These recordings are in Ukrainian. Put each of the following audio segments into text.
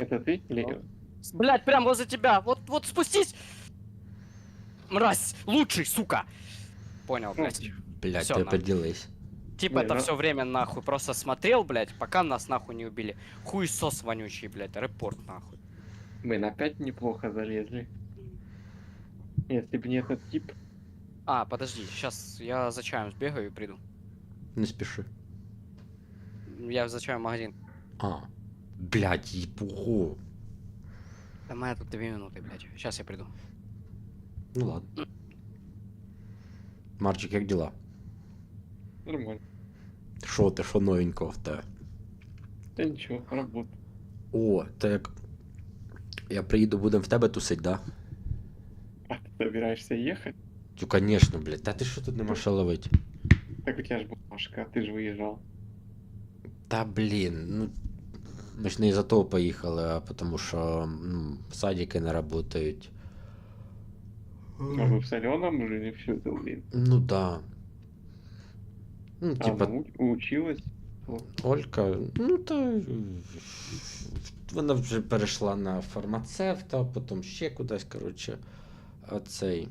Это ты или... Блять, прям возле тебя. Вот, вот спустись. Мразь, лучший, сука. Понял, блядь. Блядь, Всё, ти нахуй. поділись. Типа Не, это ну- все время нахуй просто смотрел, блядь, пока нас нахуй не убили. Хуесос вонючий, блядь, репорт нахуй. Мы на 5 неплохо залезли. Если бы не этот тип, А, подожди, сейчас я за чаем сбегаю и приду. Не спіши. Я за чаем в магазин. А. Блядь, їбого. Да моя тут две минуты, блядь. Сейчас я приду. Ну ладно. Марчик, як діла? нормально. Що ти, що новенького в тебе? Да ничего, работа. О, то як. Я приїду, будемо в тебе тусить, да? А ты собираешься ехать? Ну, конечно, блядь. Та ти що тут нема що ловити? Так у тебя же бумажка, ты же выезжал. Та блін, ну. Ми ж не із-за того поїхали, а тому що ну, садики не працюють. А вы в соленом жили все это время? Ну да. Ну, А типа, у- училась? Олька, ну та. Вона вже перейшла на фармацевта, потім ще кудись, коротше. А цей.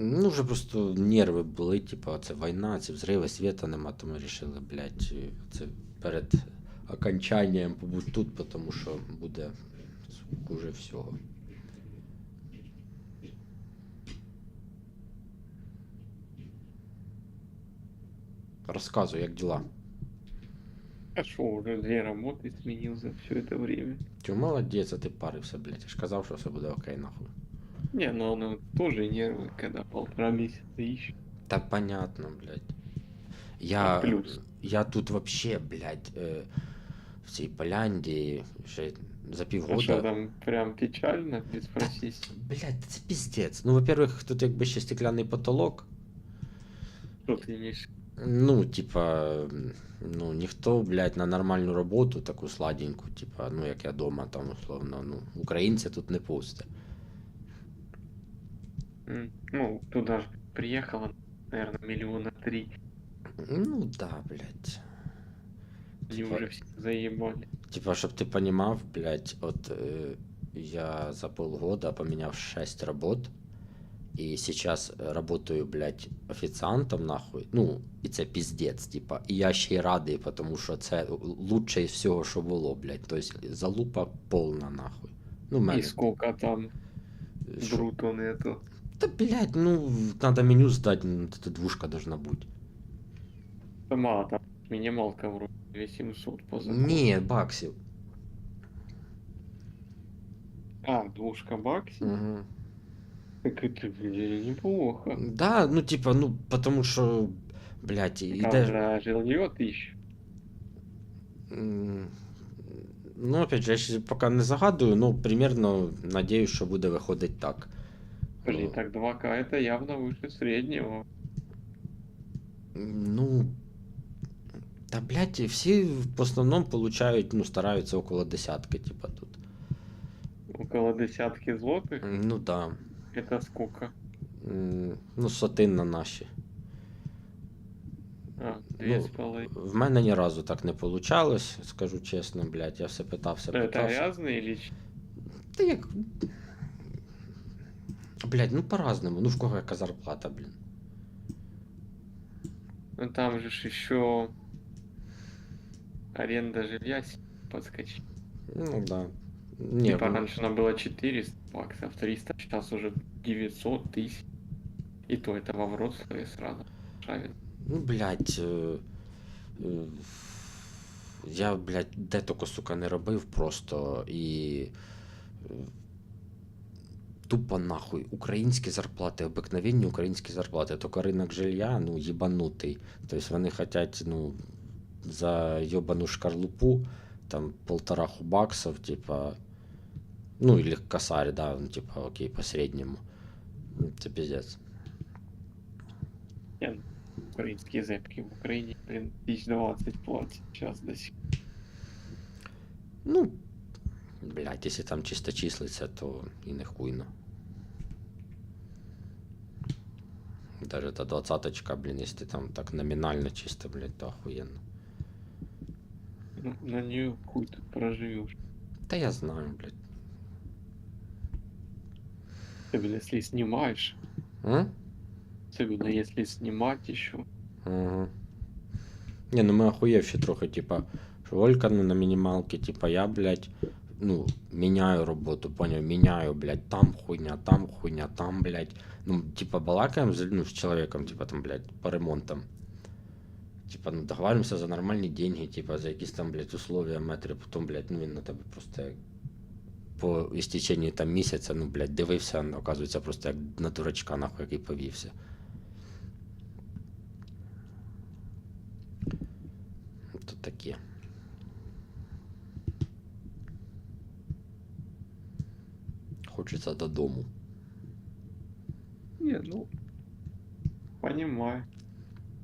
Ну, вже просто нерви були, типа, це війна, ці взриви, світа нема, то ми вирішили, блядь, це перед окончанням побути тут, тому що буде хуже всього. Розказуй, як діла. А что, уже две работы сменил за все это время? Тю, молодець, а ти парився, блядь. Я ж казав, що все буде окей, нахуй. Не, ну оно тоже нервы, когда полтора месяца ищешь. Та понятно, блядь. Я, плюс. я тут вообще, блядь, е, в цій Поляндії ще за А что півгода. там прям печально, без спросись. Блядь, це піздець. Ну, во-первых, тут якби ще стекляний потолок. Что ты имеешь? Ну, типа, ну, ніхто, блядь, на нормальну роботу, таку сладеньку, типа, ну, як я дома, там, условно, ну, українця тут не пусте. Ну, туда же приехало, наверное, миллиона три. Ну, да, блядь. Они Типа- уже все заебали. Типа, щоб ти понімав, блядь, от е, я за полгода поміняв 6 работ, і сейчас работаю, блядь, офіціантом, нахуй. Ну, і це піздець, типа. І я ще й радий, тому що це лучше із всього, що було, блядь. Тобто залупа повна, нахуй. Ну, мене. И сколько там Що? бруто нету? Та, блядь, ну, надо меню сдать, ну, двушка должна быть. Да мало, там минималка вроде 2700 по закону. Ні, баксів. А, двушка баксов? Угу. Так это, блин, неплохо. Да, ну, типа, ну, потому що, блядь, Там ідеш... за жилье тысяч. М, Ну, опять же, я ще поки не загадую, ну, примерно надіюсь, що буде виходить так. Блин, Ну, так 2К это явно выше среднего. Ну. Та, блядь, всі в основному получають, ну, стараються около десятки, типа, тут. Около десятки злотых. Ну, да. Это сколько? М, Ну, сотин на наші. А, две Ну, с половиной. В мене ні разу так не вийшло, скажу чесно, блядь, я все питав, все Ну, это питав. грязные или ч- Та як. Блядь, ну по-разному. Ну в кого яка зарплата, блін. Ну там же ж еще аренда жилья с- подскочила. Ну да. Ні, типа ну, раньше она была 400 баксов, 300, сейчас уже 900 тысяч. И то это во Вроцлаве сразу. Шавин. ну, блядь. Е... Е... Я, блядь, де тільки, сука, не робив просто і. е, Тупо нахуй. Українські зарплати, обикновенні українські зарплати. Тільки ринок жилья, ну, їбанутий. Тобто вони хочуть, ну, за йобану шкарлупу, там, полтораху баксов, типа. Ну, или косарь, да, ну, типа, окей, по среднему. Ну, Це пиздец. Ну, Украинские зэпки в Украине, блин, 1020 платят сейчас до сих пор. Ну, блядь, если там чисто числиться, то и не хуйно. Даже та двадцаточка, блин, если там так номинально чисто, блядь, то охуенно. Ну, на нее хуй тут проживешь. Та я знаю, блядь. Особенно если снимаешь. А? Особенно если снимать еще. Ага. Не, ну ми охуєвші трохи, типа, що Олька ну, на мінімалці, типа, я, блядь, ну, міняю роботу, поняв, міняю, блядь, там хуйня, там хуйня, там, блядь. Ну, типа, балакаємо з, ну, з чоловіком, типа, там, блядь, по ремонтам. Типа, ну, договариваемся за нормальні деньги, типа, за якісь там, блядь, условия, метри, потім, блядь, ну, він на тебе просто по істеченні там місяця, ну, блядь, дивився, ну, оказується, просто як на дурачка, нахуй, який повівся. То таке. Хочеться додому. Не, ну. Понимаю.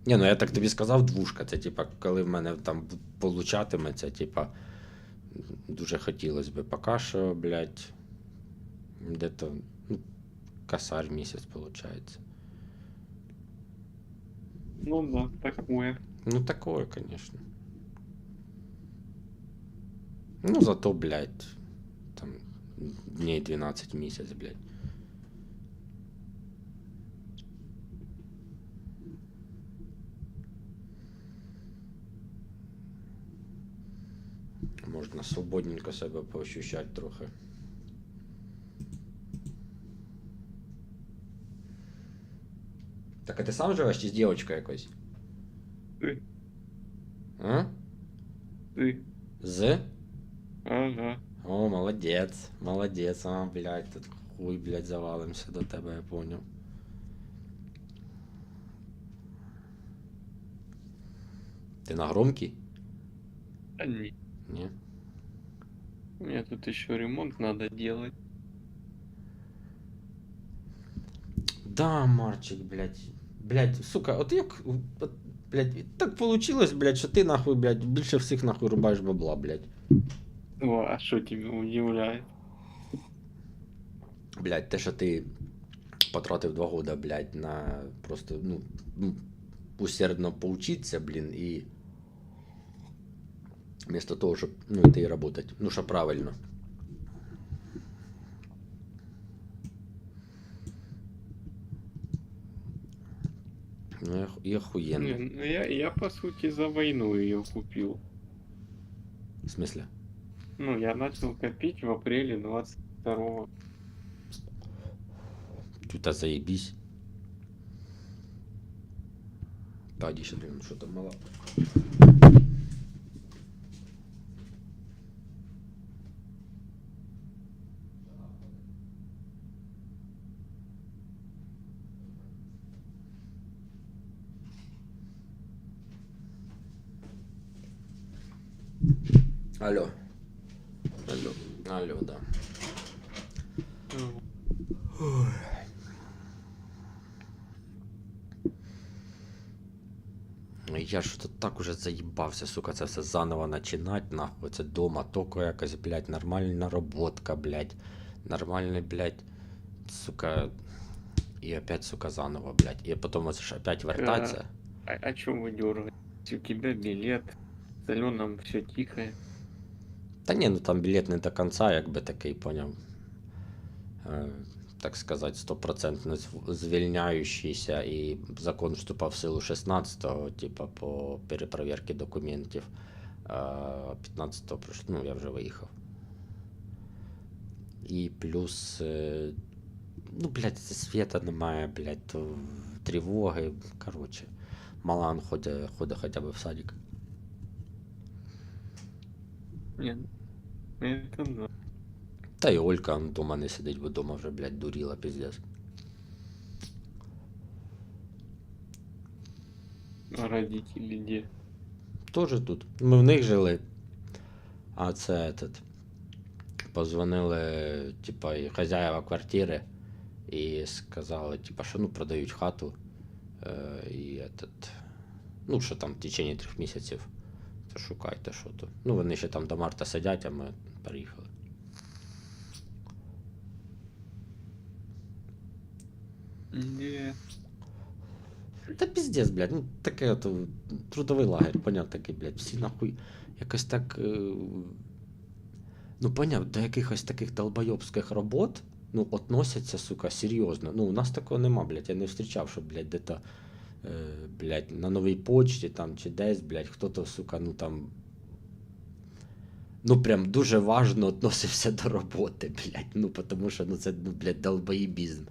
Ні, ну я так тобі сказав, двушка. Це типа, коли в мене там получатиметься, типа, дуже хотілося би. Поки що, блядь, де-то, ну, косарь місяць виходить. Ну да, такое. Ну, такое, конечно. Ну, зато, блядь, там, дней 12 месяц, блядь. Можна свободненько себе поощущати трохи. Так, а ти сам живеш чи з дівчинкою якось? Ти. А? Ты. З? Ага. О, молодець, молодець, а, блядь, тут хуй, блядь, завалимся до тебе, я понял. Ти на громкий? А не. Мне тут еще ремонт надо делать. Да, Марчик, блядь. Блядь, сука, от як. От, блядь, так получилось, блядь, що ти нахуй, блядь, більше всіх нахуй рубаєш бабла, блядь. О, а что тебя удивляет? Блядь, те, що ти потратив два года, блядь, на просто, ну, ну, усердно поучиться, блін, і вместо того, щоб, ну, йти і работать. Ну, що правильно. Ну, і оху- і охуєнно. Не, ну я, я по сути за войну ее купил. В смысле? Ну, я начал копить в апреле 22 Тут заебись. Да, иди сюда, ну что там мало. Алло. Алло. Алло, да. Я ж тут так уже заїбався, сука, це все заново починать, нахуй. Це дома, токо якась, блядь, нормальна наработка, блядь. Нормальний, блядь, сука. І опять, сука, заново, блядь. І потім ось ж опять вертатися. А, о чем вы дергаете? У тебя билет. В зеленом все тихо. Та ні, ну там білет не до кінця, якби такий, поняв. Е, так сказати, стопроцентно зв- звільняючийся, і закон вступав в силу 16-го, типа по перепровірці документів. А 15-го пройшло, ну, я вже виїхав. І плюс. е, Ну, блядь, світа немає, блядь, тривоги. Коротше, Малан ходить, ходить хоча б в садик. Это да. Та й Олька вдома не сидить, бо вдома вже, блядь, дуріла, піздець. А родители где? Тоже тут. Ми в них жили. А це этот. Позвонили, типа, і хазяєва квартири і сказали, типа, що ну продають хату. Е, і этот. Ну, що там в течение трьох місяців. То шукайте, що то. Ну, вони ще там до марта сидять, а ми переїхали. Нет. Та піздець, блядь, ну таке от, трудовий лагерь, поняв такий, блядь, всі нахуй якось так. Е... ну поняв, до якихось таких долбойобських робот, ну, относяться, сука, серйозно. Ну, у нас такого нема, блядь, я не зустрічав, що, блядь, де-то, е, блядь, на новій почті там чи десь, блядь, хто-то, сука, ну там. Ну, прям дуже важно относився до роботи, блядь. Ну, тому що, ну, це, ну, блядь, долбоєбізм.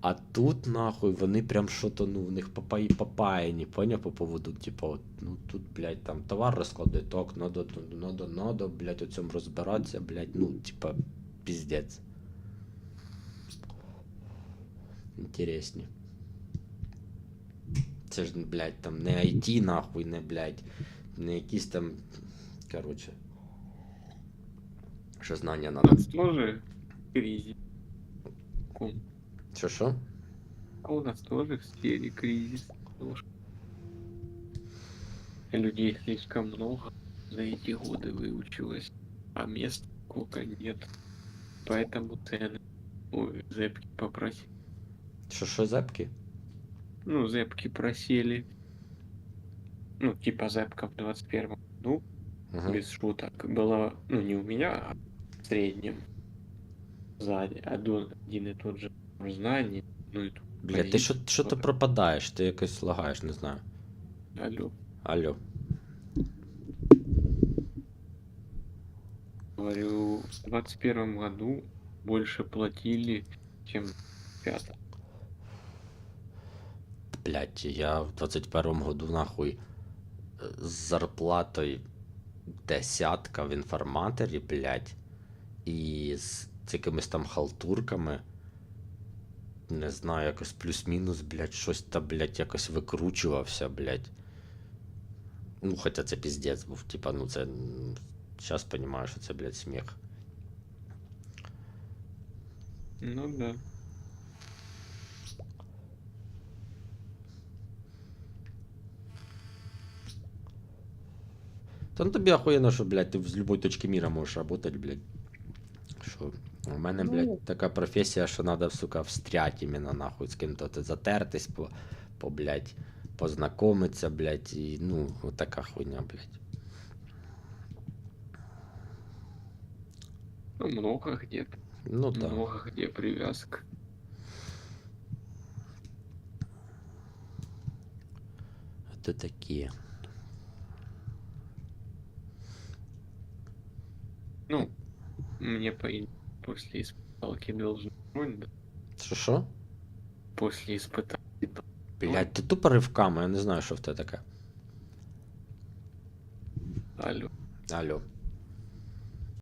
А тут, нахуй, вони прям що-то, ну, в них папаї папаяні, поняв по поводу, типу, от, ну тут, блядь, там товар розкладе, так, надо, надо, надо, блядь, у цьому розбиратися, блядь, ну, типа, піздець. Інтересні. Це ж, блядь, там не IT, нахуй, не, блядь, не якісь там, короче, що знання У надо. нас тоже кризис. Що, що? А у нас тоже в сфере кризис. Людей слишком много за эти годы выучилось, а мест сколько нет. Поэтому цены ой, зэпки попросили. Що, що, зепки? Ну, зэпки просели. Ну, типа зэпка в 21 году, Ага. без шуток, была, ну, не у меня, а в среднем. Сзади. Один, один и тот же знание. Ну и тут. Блядь, ти що, що ти пропадаєш? Ти якось лагаєш, не знаю. Алло. Алло. Говорю, в 21 году больше платили, чем в пятом. Блядь, я в 21-му году нахуй з зарплатою десятка в інформаторі, блядь, і з якимись там халтурками. Не знаю, якось плюс-мінус, блядь, щось та, блядь, якось викручувався, блядь. Ну, хоча це піздець був, типа, ну це. Зараз розумію, що це, блядь, сміх. Ну да. Та ну тобі охуєнно, що, блядь, ти з любой точки мира можеш работать, блядь. Що у мене, Ну. блядь, така професія, що надо, сука, встрять іменно нахуй з ким-то ти затертись, по, по, блядь, познакомиться, блядь, і, ну, от така хуйня, блядь. Ну, много где. Ну так. Много где привязка. Це такі. Ну, мне по идее после испыталки должен быть, да? Що що? После испыталки. Блядь, ти тупо ривками, я не знаю, що в тебе таке. Алло. Алло.